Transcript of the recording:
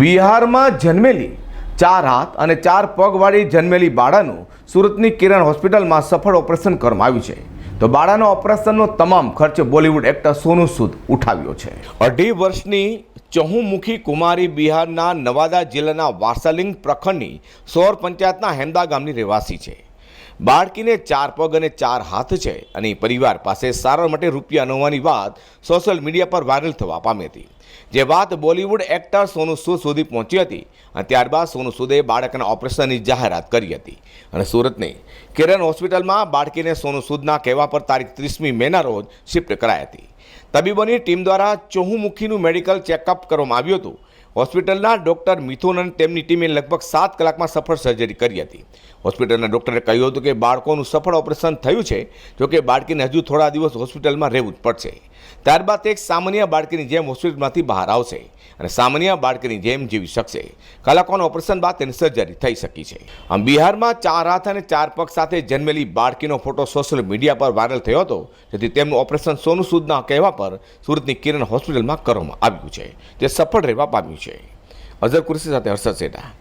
બિહારમાં જન્મેલી ચાર હાથ અને ચાર પગવાળી જન્મેલી બાળાનું સુરતની કિરણ હોસ્પિટલમાં સફળ ઓપરેશન કરવામાં આવ્યું છે. તો બાળાના ઓપરેશનનો તમામ ખર્ચ બોલિવૂડ એક્ટર સોનુ સૂદ ઉઠાવ્યો છે. અઢી વર્ષની ચહુમુખી કુમારી બિહારના નવાદા જિલ્લાના વારસાલિંગ પ્રખંડની સોર પંચાયતના હેમદા ગામની રહેવાસી છે. બાળકીને ચાર પગ અને ચાર હાથ છે અને પરિવાર પાસે સારવાર માટે રૂપિયા નવાની વાત સોશિયલ મીડિયા પર વાયરલ થવા પામી હતી. જે વાત બોલિવૂડ એક્ટર સોનુ સૂદ સુધી પહોંચી હતી અને ત્યારબાદ સોનુ સૂદે બાળકના ઓપરેશનની જાહેરાત કરી હતી. અને સુરતની કિરણ હોસ્પિટલમાં બાળકીને સોનુ સૂદના કહેવા પર તારીખ ત્રીસમી મેના રોજ શિફ્ટ કરાઈ હતી. તબીબોની ટીમ દ્વારા ચોહુમુખીનું મેડિકલ ચેકઅપ કરવામાં આવ્યું હતું. હોસ્પિટલના ડૉક્ટર મિથુન અને તેમની ટીમે લગભગ સાત કલાકમાં સફળ સર્જરી કરી હતી. હોસ્પિટલના ડૉક્ટરે કહ્યું હતું કે બાળકોનું સફળ ઓપરેશન થયું છે, જોકે બાળકીને હજુ થોડા દિવસ હોસ્પિટલમાં રહેવું જ પડશે. ત્યારબાદ એક સામાન્ય બાળકીની જેમ હોસ્પિટલમાંથી બહાર આવશે અને સામાન્ય બાળકીની જેમ જીવી શકશે. કલાકોના ઓપરેશન બાદ તેની સર્જરી થઈ શકી છે. આમ બિહારમાં ચાર હાથ અને ચાર પગ સાથે જન્મેલી બાળકીનો ફોટો સોશિયલ મીડિયા પર વાયરલ થયો હતો, જેથી તેમનું ઓપરેશન સોનુ સૂદના કહેવા પર સુરતની કિરણ હોસ્પિટલમાં કરવામાં આવ્યું છે. તે સફળ રહેવા પામ્યું છે. અઝર કુરશી સાથે હર્ષદ સેઠા